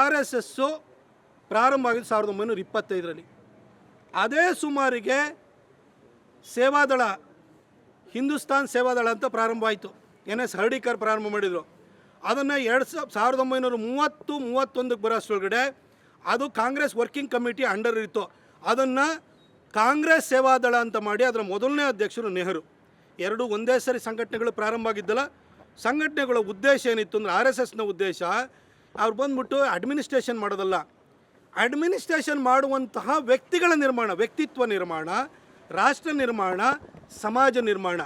R S S ಪ್ರಾರಂಭ ಆಗಿದ್ದು ಸಾವಿರದ ಒಂಬೈನೂರ ಇಪ್ಪತ್ತೈದರಲ್ಲಿ. ಅದೇ ಸುಮಾರಿಗೆ ಸೇವಾದಳ, ಹಿಂದೂಸ್ತಾನ್ ಸೇವಾದಳ ಅಂತ ಪ್ರಾರಂಭ ಆಯಿತು ಎನ್ ಎಸ್ ಹರ್ಡಿಕರ್ ಪ್ರಾರಂಭ ಮಾಡಿದರು. ಅದನ್ನು ಎರಡು ಸಾವಿರದ ಒಂಬೈನೂರ ಮೂವತ್ತು, ಮೂವತ್ತೊಂದಕ್ಕೆ ಬರೋಷ್ಟೊಳಗಡೆ ಅದು ಕಾಂಗ್ರೆಸ್ ವರ್ಕಿಂಗ್ ಕಮಿಟಿ ಅಂಡರ್ ಇತ್ತು. ಅದನ್ನು ಕಾಂಗ್ರೆಸ್ ಸೇವಾದಳ ಅಂತ ಮಾಡಿ ಅದರ ಮೊದಲನೇ ಅಧ್ಯಕ್ಷರು ನೆಹರು. ಎರಡು ಒಂದೇ ಸರಿ ಸಂಘಟನೆಗಳು ಪ್ರಾರಂಭ ಆಗಿದ್ದಲ್ಲ. ಸಂಘಟನೆಗಳ ಉದ್ದೇಶ ಏನಿತ್ತು ಅಂದರೆ ಆರ್ ಎಸ್ ಎಸ್ನ ಉದ್ದೇಶ ಅವ್ರು ಬಂದ್ಬಿಟ್ಟು ಅಡ್ಮಿನಿಸ್ಟ್ರೇಷನ್ ಮಾಡೋದಲ್ಲ. ಅಡ್ಮಿನಿಸ್ಟ್ರೇಷನ್ ಮಾಡುವಂತಹ ವ್ಯಕ್ತಿಗಳ ನಿರ್ಮಾಣ, ವ್ಯಕ್ತಿತ್ವ ನಿರ್ಮಾಣ, ರಾಷ್ಟ್ರ ನಿರ್ಮಾಣ, ಸಮಾಜ ನಿರ್ಮಾಣ.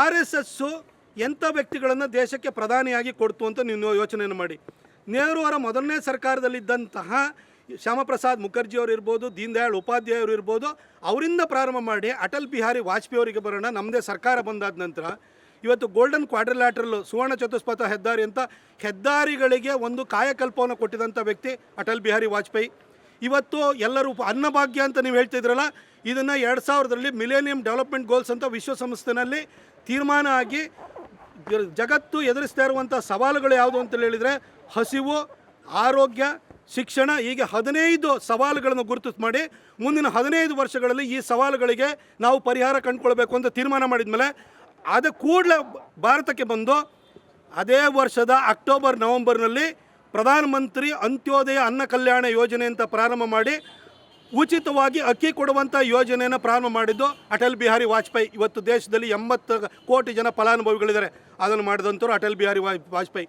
ಆರ್ ಎಸ್ ಎಸ್ಸು ಎಂಥ ವ್ಯಕ್ತಿಗಳನ್ನು ದೇಶಕ್ಕೆ ಪ್ರಧಾನಿಯಾಗಿ ಕೊಡ್ತು ಅಂತ ನೀವು ಯೋಚನೆಯನ್ನು ಮಾಡಿ. ನೆಹರು ಅವರ ಮೊದಲನೇ ಸರ್ಕಾರದಲ್ಲಿದ್ದಂತಹ ಶ್ಯಾಮಪ್ರಸಾದ್ ಮುಖರ್ಜಿ ಅವರು ಇರ್ಬೋದು ದೀನ್ ದಯಾಳ್ ಉಪಾಧ್ಯಾಯ ಅವರು ಇರ್ಬೋದು, ಅವರಿಂದ ಪ್ರಾರಂಭ ಮಾಡಿ ಅಟಲ್ ಬಿಹಾರಿ ವಾಜಪೇಯಿ ಅವರಿಗೆ ಬರೋಣ ನಮ್ಮದೇ ಸರ್ಕಾರ ಬಂದಾದ ನಂತರ ಇವತ್ತು ಗೋಲ್ಡನ್ ಕ್ವಾಡ್ರಿಲ್ಯಾಟ್ರಲ್ ಸುವರ್ಣ ಚತುಷ್ಪಥ ಹೆದ್ದಾರಿ ಅಂತ ಹೆದ್ದಾರಿಗಳಿಗೆ ಒಂದು ಕಾಯಕಲ್ಪವನ್ನು ಕೊಟ್ಟಿದಂಥ ವ್ಯಕ್ತಿ ಅಟಲ್ ಬಿಹಾರಿ ವಾಜಪೇಯಿ. ಇವತ್ತು ಎಲ್ಲರೂ ಅನ್ನಭಾಗ್ಯ ಅಂತ ನೀವು ಹೇಳ್ತಿದ್ರಲ್ಲ ಇದನ್ನು ಎರಡು ಸಾವಿರದಲ್ಲಿ ಮಿಲೇನಿಯಂ ಡೆವಲಪ್ಮೆಂಟ್ ಗೋಲ್ಸ್ ಅಂತ ವಿಶ್ವಸಂಸ್ಥೆನಲ್ಲಿ ತೀರ್ಮಾನ ಆಗಿ ಜಗತ್ತು ಎದುರಿಸ್ತಾ ಇರುವಂಥ ಸವಾಲುಗಳು ಯಾವುದು ಅಂತ ಹೇಳಿದರೆ, ಹಸಿವು, ಆರೋಗ್ಯ, ಶಿಕ್ಷಣ, ಹೀಗೆ ಹದಿನೈದು ಸವಾಲುಗಳನ್ನು ಗುರುತು ಮಾಡಿ ಮುಂದಿನ ಹದಿನೈದು ವರ್ಷಗಳಲ್ಲಿ ಈ ಸವಾಲುಗಳಿಗೆ ನಾವು ಪರಿಹಾರ ಕಂಡುಕೊಳ್ಬೇಕು ಅಂತ ತೀರ್ಮಾನ ಮಾಡಿದ್ಮೇಲೆ ಅದು ಕೂಡಲೇ ಭಾರತಕ್ಕೆ ಬಂದು ಅದೇ ವರ್ಷದ ಅಕ್ಟೋಬರ್, ನವೆಂಬರ್ನಲ್ಲಿ ಪ್ರಧಾನಮಂತ್ರಿ ಅಂತ್ಯೋದಯ ಅನ್ನ ಕಲ್ಯಾಣ ಯೋಜನೆ ಅಂತ ಪ್ರಾರಂಭ ಮಾಡಿ ಉಚಿತವಾಗಿ ಅಕ್ಕಿ ಕೊಡುವಂಥ ಯೋಜನೆಯನ್ನು ಪ್ರಾರಂಭ ಮಾಡಿದ್ದು ಅಟಲ್ ಬಿಹಾರಿ ವಾಜಪೇಯಿ. ಇವತ್ತು ದೇಶದಲ್ಲಿ ಎಂಬತ್ತು ಕೋಟಿ ಜನ ಫಲಾನುಭವಿಗಳಿದ್ದಾರೆ. ಅದನ್ನು ಮಾಡಿದಂಥವ್ರು ಅಟಲ್ ಬಿಹಾರಿ ವಾಜ್, ವಾಜಪೇಯಿ.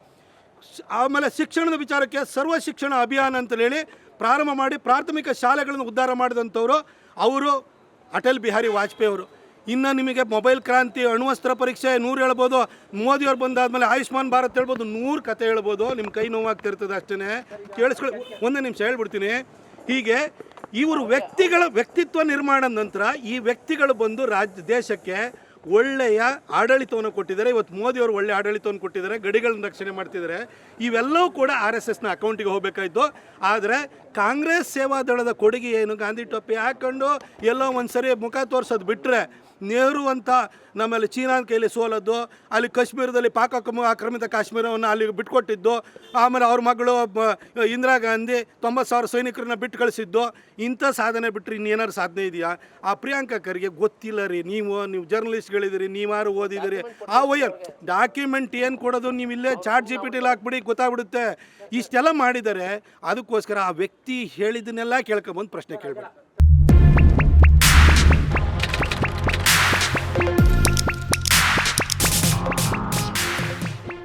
ಆಮೇಲೆ ಶಿಕ್ಷಣದ ವಿಚಾರಕ್ಕೆ ಸರ್ವ ಶಿಕ್ಷಣ ಅಭಿಯಾನ ಅಂತ ಹೇಳಿ ಪ್ರಾರಂಭ ಮಾಡಿ ಪ್ರಾಥಮಿಕ ಶಾಲೆಗಳನ್ನು ಉದ್ಧಾರ ಮಾಡಿದಂಥವರು ಅವರು ಅಟಲ್ ಬಿಹಾರಿ ವಾಜಪೇಯಿ ಅವರು. ಇನ್ನು ನಿಮಗೆ ಮೊಬೈಲ್ ಕ್ರಾಂತಿ ಅಣ್ವಸ್ತ್ರ ಪರೀಕ್ಷೆ ನೂರು ಹೇಳ್ಬೋದು. ಮೋದಿಯವ್ರು ಬಂದಾದ್ಮೇಲೆ ಆಯುಷ್ಮಾನ್ ಭಾರತ್ ಹೇಳ್ಬೋದು, ನೂರು ಕತೆ ಹೇಳ್ಬೋದು. ನಿಮ್ಮ ಕೈ ನೋವಾಗ್ತಿರ್ತದೆ ಅಷ್ಟೇ ಕೇಳಿಸ್ಕೊಳ್ಳಿ, ಒಂದೇ ನಿಮಿಷ ಹೇಳ್ಬಿಡ್ತೀನಿ. ಹೀಗೆ ಇವರು ವ್ಯಕ್ತಿಗಳ ವ್ಯಕ್ತಿತ್ವ ನಿರ್ಮಾಣದ ನಂತರ ಈ ವ್ಯಕ್ತಿಗಳು ಬಂದು ರಾಜ್ಯ ದೇಶಕ್ಕೆ ಒಳ್ಳೆಯ ಆಡಳಿತವನ್ನು ಕೊಟ್ಟಿದ್ದಾರೆ. ಇವತ್ತು ಮೋದಿಯವರು ಒಳ್ಳೆಯ ಆಡಳಿತವನ್ನು ಕೊಟ್ಟಿದ್ದಾರೆ, ಗಡಿಗಳನ್ನು ರಕ್ಷಣೆ ಮಾಡ್ತಿದ್ದಾರೆ. ಇವೆಲ್ಲವೂ ಕೂಡ ಆರ್ ಎಸ್ ಎಸ್ನ ಅಕೌಂಟಿಗೆ ಹೋಗಬೇಕಾಯಿತು. ಆದರೆ ಕಾಂಗ್ರೆಸ್ ಸೇವಾದಳದ ಕೊಡುಗೆ ಏನು? ಗಾಂಧಿ ಟೊಪ್ಪಿ ಹಾಕೊಂಡು ಎಲ್ಲೋ ಒಂದು ಸರಿ ಮುಖ ತೋರಿಸೋದು ಬಿಟ್ಟರೆ ನೆಹರು ಅಂತ ನಮ್ಮಲ್ಲಿ ಚೀನಾದ ಕೈಲಿ ಸೋಲದ್ದು ಅಲ್ಲಿ ಕಾಶ್ಮೀರದಲ್ಲಿ ಪಾಕ ಆಕ್ರಮಿತ ಕಾಶ್ಮೀರವನ್ನು ಅಲ್ಲಿ ಬಿಟ್ಕೊಟ್ಟಿದ್ದು, ಆಮೇಲೆ ಅವ್ರ ಮಗಳು ಇಂದಿರಾ ಗಾಂಧಿ ತೊಂಬತ್ತು ಸಾವಿರ ಸೈನಿಕರನ್ನ ಬಿಟ್ಟು ಕಳಿಸಿದ್ದು, ಇಂಥ ಸಾಧನೆ ಬಿಟ್ಟರೆ ಇನ್ನೇನಾದ್ರು ಸಾಧನೆ ಇದೆಯಾ? ಆ ಪ್ರಿಯಾಂಕಾ ಖರ್ಗೆ ಗೊತ್ತಿಲ್ಲ ರೀ. ನೀವು ನೀವು ಜರ್ನಲಿಸ್ಟ್ಗಳಿದ್ದೀರಿ ನೀವಾರು ಓದಿದಿರಿ. ಆ ವಯ್ಯ ಡಾಕ್ಯುಮೆಂಟ್ ಏನು ಕೊಡೋದು ನೀವು ಇಲ್ಲೇ ಚಾಟ್ ಜಿ ಪಿ ಟಿಲಿ ಹಾಕ್ಬಿಡಿ ಗೊತ್ತಾಗ್ಬಿಡುತ್ತೆ. ಇಷ್ಟೆಲ್ಲ ಮಾಡಿದರೆ ಅದಕ್ಕೋಸ್ಕರ ಆ ವ್ಯಕ್ತಿ ಹೇಳಿದ್ದನ್ನೆಲ್ಲ ಕೇಳ್ಕೊಂಬಂದು ಪ್ರಶ್ನೆ ಕೇಳಬೇಡಿ.